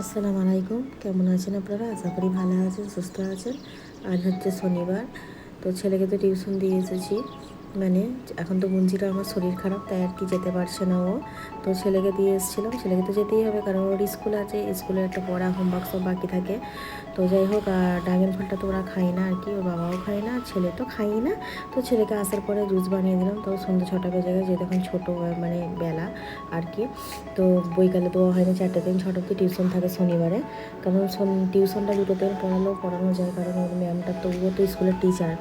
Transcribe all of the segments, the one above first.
আসসালামু আলাইকুম। কেমন আছেন আপনারা? আশা করি ভালো আছেন, সুস্থ আছেন। আজ হচ্ছে শনিবার, তো ছেলেকে তো টিউশন দিয়ে এসেছি। মানে এখন তো গুঞ্জিটা আমার শরীর খারাপ, তাই আর কি যেতে পারছে না ও। তো ছেলেকে দিয়ে এসেছিলাম, ছেলেকে তো যেতেই হবে, কারণ ওর স্কুল আছে, স্কুলে একটা পড়া হোমওয়ার্ক সব বাকি থাকে। তো যাই হোক, আর ড্রাগন ফলটা তো ওরা খায় না আর কি, ওর বাবাও খায় না ছেলে তো খাই না। তো ছেলেকে আসার পরে জুস বানিয়ে দিলাম, তো সন্ধ্যে ছটা বেজে গেছে যে তখন ছোটো মানে বেলা আর কি। তো বইকালে তো হয় না চারটে দিন, ছটা অব্দি টিউশন থাকে শনিবারে। কারণ টিউশনটা দুটো দিন পড়ালেও পড়ানো যায়, কারণ ওর ম্যামটা তো, ও তো স্কুলের টিচার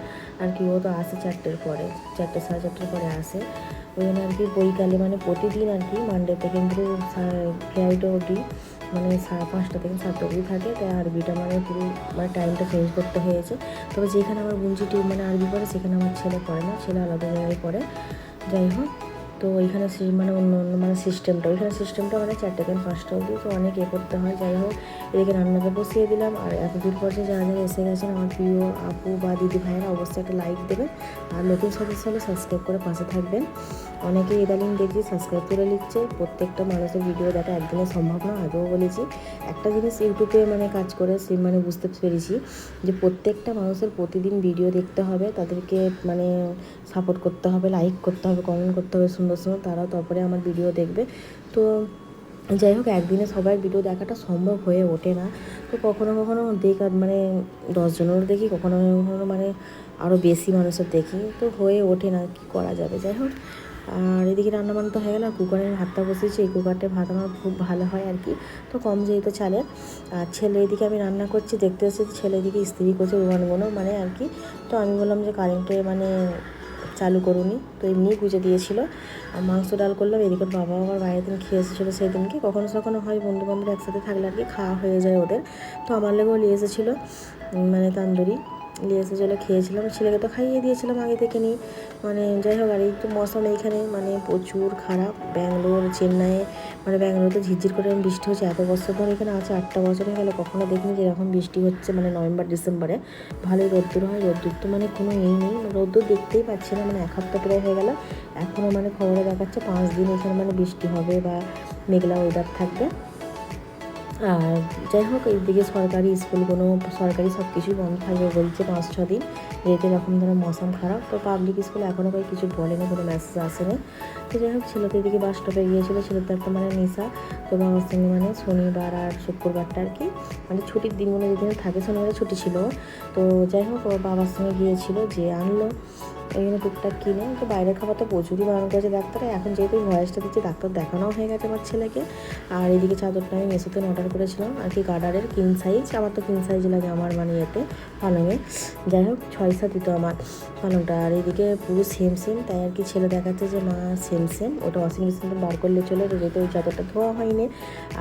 আর কি ও তো আসে চারটের পরে, চারটে সাড়ে চারটের পরে আসে। ওই জন্য আর কি বইকালে মানে প্রতিদিন আর কি মানডেতে কিন্তু ফ্লাইট অবধি মানে সাড়ে পাঁচটা থেকে সাতটা অবধি থাকে। তাই আরবিটা মানে পুরো মানে টাইমটা চেঞ্জ করতে হয়েছে। তবে যেখানে আমার গুঞ্জি টিউব মানে আরবি পড়ে, সেখানে আমার ছেলে পড়ে না, ছেলে আলাদা জায়গায় পড়ে। যাই হোক তো ওইখানে মানে অন্য অন্য মানে সিস্টেমটা, ওইখানে সিস্টেমটা মানে চারটে থেকে পাঁচটা অবধি, তো অনেক এ করতে হয়। যাই হোক, এদিকে রান্নাকে বসিয়ে দিলাম। আর এত দূর পর্যায়ে যারা যারা এসে গেছেন, আমার প্রিয় আপু বা দিদি ভাইয়েরা, অবশ্যই একটা লাইক দেবেন। আর নতুন সদস্য হলে সাবস্ক্রাইব করে পাশে থাকবেন। অনেকেই ইদানিং দেখছি সাবস্ক্রাইব করে নিচ্ছে। প্রত্যেকটা মানুষের ভিডিও দেখা একদিনের সম্ভব না, আগেও বলেছি। একটা জিনিস ইউটিউবে মানে কাজ করে সে মানে বুঝতে পেরেছি যে প্রত্যেকটা মানুষের প্রতিদিন ভিডিও দেখতে হবে, তাদেরকে মানে সাপোর্ট করতে হবে লাইক করতে হবে কমেন্ট করতে হবে, সুন্দর সুন্দর তারাও তারপরে আমার ভিডিও দেখবে। তো যাই হোক, একদিনে সবার ভিডিও দেখাটা সম্ভব হয়ে ওঠে না। তো কখনো কখনো দেখা মানে দশজনেরও দেখি, কখনো কখনো মানে আরও বেশি মানুষের দেখি। তো হয়ে ওঠে না, কি করা যাবে? যাই হোক, আর এদিকে রান্না বান্না তো হয়ে গেল, আর কুকারে ভাতটা বসিয়েছি। এই কুকারটা ভাত আমার খুব ভালো হয় আর কি। তো কম যেহেতু চালে আর ছেলে এদিকে আমি রান্না করছি, দেখতে এসেছি ছেলে এদিকে স্ত্রী করছে উড়ানগুলো মানে আর কি। তো আমি বললাম যে কারেন্টে মানে চালু করুনি। তো এমনিই গুজে দিয়েছিল। আর মাংস ডাল করলাম, এদিকে বাবা আবার বাইরের দিন খেয়ে এসেছিল সেদিনকে। কখনো কখনো হয় বন্ধু বান্ধব একসাথে থাকলে আর কি খাওয়া হয়ে যায় ওদের। তো আমার লেগেও নিয়ে এসেছিল মানে তান্দুরি। নিয়ে এসেছিল খেয়েছিলাম। ছেলেকে তো খাইয়ে দিয়েছিলাম আগে থেকে নিই মানে যাই হোক, আর এই তো মৌসুম এইখানে মানে প্রচুর খারাপ। ব্যাঙ্গালোর, চেন্নাইয়ে মানে ব্যাঙ্গালোরে ঝিরঝির করে বৃষ্টি হচ্ছে। এত বছর পর এখানে আছে, আটটা বছর হয়ে গেলে, কখনো দেখিনি যে এরকম বৃষ্টি হচ্ছে মানে নভেম্বর, ডিসেম্বরে। ভালোই রোদ্দুর হয়, রোদ্দুর তো মানে কোনো এই নেই। রোদ্দুর দেখতেই পাচ্ছি না মানে এক সপ্তাহ প্রায় হয়ে গেল। এখনও মানে খবরে দেখাচ্ছে পাঁচ দিন এখানে মানে বৃষ্টি হবে বা মেঘলা ওয়েদার থাকবে। আর যাই হোক এইদিকে সরকারি স্কুল কোনো সরকারি সব কিছুই বন্ধ থাকবে বলছে পাঁচ, ছ দিন। যেহেতু এরকম ধরো মৌসুম খারাপ, তো পাবলিক স্কুলে এখনও কই কিছু বলেনি, কোনো মেসেজ আসেনি। তো যাই হোক ছেলে তো এদিকে বাস স্টপে গিয়েছিল ছেলে তো একটা মানে নেশা। তো বাবার সঙ্গে মানে শনিবার আর শুক্রবারটা আর কি। মানে ছুটির দিনগুলো যেদিন থাকে, শনিবারে ছুটি ছিল। তো যাই হোক, ও বাবার সঙ্গে গিয়েছিল যে আনলো। ওই জন্য টুকটাক কিনে তো বাইরের খাবার তো প্রচুরই বারণ করেছে ডাক্তারে। এখন যেহেতু ভয়েসটা দিচ্ছে, ডাক্তার দেখানোও হয়ে গেছে আমার ছেলেকে। আর এদিকে চাদরটা আমি মেসোতে অর্ডার করেছিলাম। আর কি গার্ডারের কিং সাইজ আমার তো কিং সাইজ লাগে আমার মানে ইয়েতে পালঙে যাই হোক ছয় সাত দিত আমার পালংটা। আর এদিকে পুরো সেম সেম তাই আর কি ছেলে দেখাচ্ছে যে, মা সেম সেম ওটা ওয়াশিং মেশিনটা বার করলে চলে যেহেতু ওই চাদরটা ধোয়া হয়নি।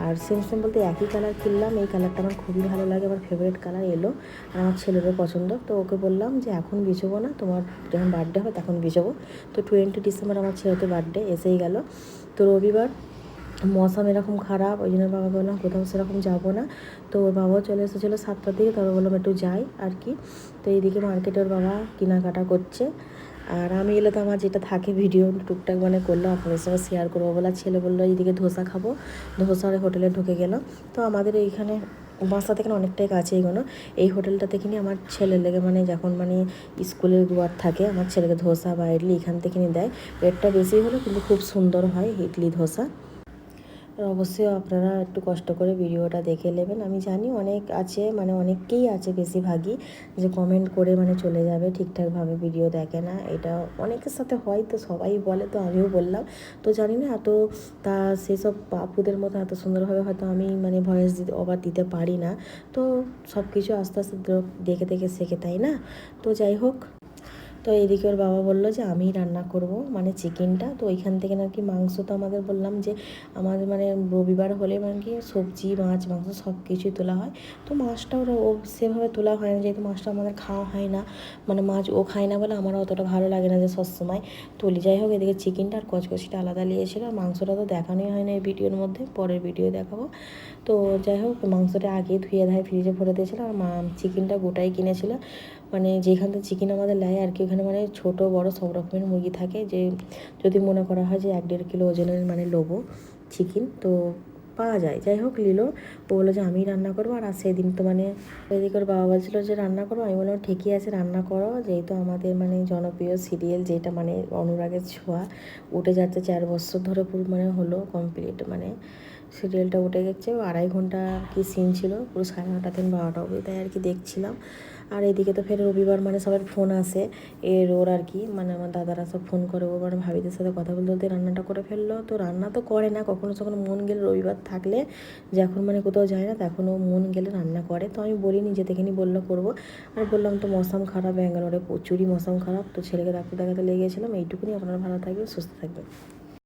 আর সেম সেম বলতে একই কালার কিনলাম। এই কালারটা আমার খুবই ভালো লাগে, আমার ফেভারিট কালার এলো আর আমার ছেলেরও পছন্দ। তো ওকে বললাম যে, এখন বিছবো না, তোমার যখন বার্থডে হবে, তখন বিছবো তো টোয়েন্টি ডিসেম্বর আমার ছেলেতে বার্থডে এসেই গেল। তো রবিবার মৌসুম এরকম খারাপ, ওই জন্য বাবা বললাম, কোথাও সেরকম যাব না। তো ওর বাবাও চলে এসেছিল সাতটার দিকে তবে বললাম, একটু যাই আর কি। তো এইদিকে মার্কেটে ওর বাবা কেনাকাটা করছে। আর আমি এলে তো আমার যেটা থাকে ভিডিও টুকটাক মানে করল আপনাদের সঙ্গে শেয়ার করব বলে। ছেলে বলল, এইদিকে ধোসা খাব। ধোসার হোটেলে ঢুকে গেল তো আমাদের এইখানে বাসা থেকে অনেকটাই কাছে এগোনো এই হোটেলটাতে কিনে আমার ছেলের লেগে মানে যখন মানে স্কুলের দুয়ার থাকে, আমার ছেলেকে ধোসা বা ইডলি এখান থেকে দেয়। রেটটা বেশি হলো কিন্তু খুব সুন্দর হয়, ইডলি ধোসা। আর অবশ্যই আপনারা একটু কষ্ট করে ভিডিওটা দেখে নেবেন। আমি জানি অনেক আছে মানে অনেককেই আছে বেশিরভাগই যে কমেন্ট করে মানে চলে যাবে, ঠিকঠাকভাবে ভিডিও দেখে না। এটা অনেকের সাথে হয় তো সবাই বলে তো আমিও বললাম। তো জানি না এত তা সেসব বাপুদের মতো এত সুন্দরভাবে হয়তো আমি মানে ভয়েস দিতে অবার দিতে পারি না। তো সব কিছু আস্তে আস্তে দেখে দেখে শেখে, তাই না? তো যাই হোক। তো এদিকে ওর বাবা বলল যে, আমিই রান্না করব মানে চিকেনটা। তো ওইখান থেকে নাকি মাংস তো আমাদের বললাম যে আমাদের মানে রবিবার হলে মানে কি সবজি, মাছ, মাংস সব কিছুই তোলা হয়। তো মাছটা ওরা, ও সেভাবে তোলা হয় না, যেহেতু মাছটা আমাদের খাওয়া হয় না। মানে মাছ ও খায় না বলে আমার অতটা ভালো লাগে না যে সবসময় তুলি। যাই হোক, এদিকে চিকেনটা আর কচকচিটা আলাদা নিয়েছিল আর মাংসটা তো দেখানোই হয় না এই ভিডিওর মধ্যে, পরের ভিডিও দেখাবো। তো যাই হোক, মাংসটা আগে ধুয়ে ধায় ফ্রিজে ভরে দিয়েছিল। আর মা, চিকেনটা গোটাই কিনেছিল। মানে যেখান থেকে চিকেন আমাদের নেয় আর কি ওখানে মানে ছোট, বড় সব রকমের মুরগি থাকে যে যদি মনে করা হয় যে এক দেড় কিলো ওজনের মানে লোবো, চিকেন, তো পাওয়া যায়। যাই হোক, লিলো, ও বলল যে আমিই রান্না করব আর সেদিন তো মানে এদিকে ওর বাবা বলছিলো যে রান্না করো। আমি বললাম, ঠিকই আছে, রান্না করো। যেহেতু আমাদের মানে জনপ্রিয় সিরিয়াল যেটা মানে অনুরাগের ছোঁয়া, উঠে যাচ্ছে চার বছর ধরে পুরো মানে হলো কমপ্লিট মানে সিরিয়ালটা উঠে গেছে। আড়াই ঘণ্টা কি সিন ছিল, পুরো সাড়ে নটা থেকে বারোটা অবধি তাই আর কি দেখছিলাম। আর এদিকে তো ফের রবিবার মানে সবার ফোন আসে এর ওর আর কি মানে আমার দাদারা সব ফোন করে, ও মানে ভাবিদের সাথে কথা বলতে বলতে রান্নাটা করে ফেলল। তো রান্না তো করে না, কখনো যখন মন গেলে রবিবার থাকলে যখন মানে কোথাও যায় না, তখন ও মন গেলে রান্না করে। তো আমি বলিনি যে দেখেনি বলল করব। আর বললাম, তো মৌসাম খারাপ, ব্যাঙ্গালোরে প্রচুরই মৌসাম খারাপ, তো ছেলেকে ডাক্তার দেখাতে লেগে গেছিলাম এইটুকুনি আপনারা ভালো থাকবেন, সুস্থ থাকবেন।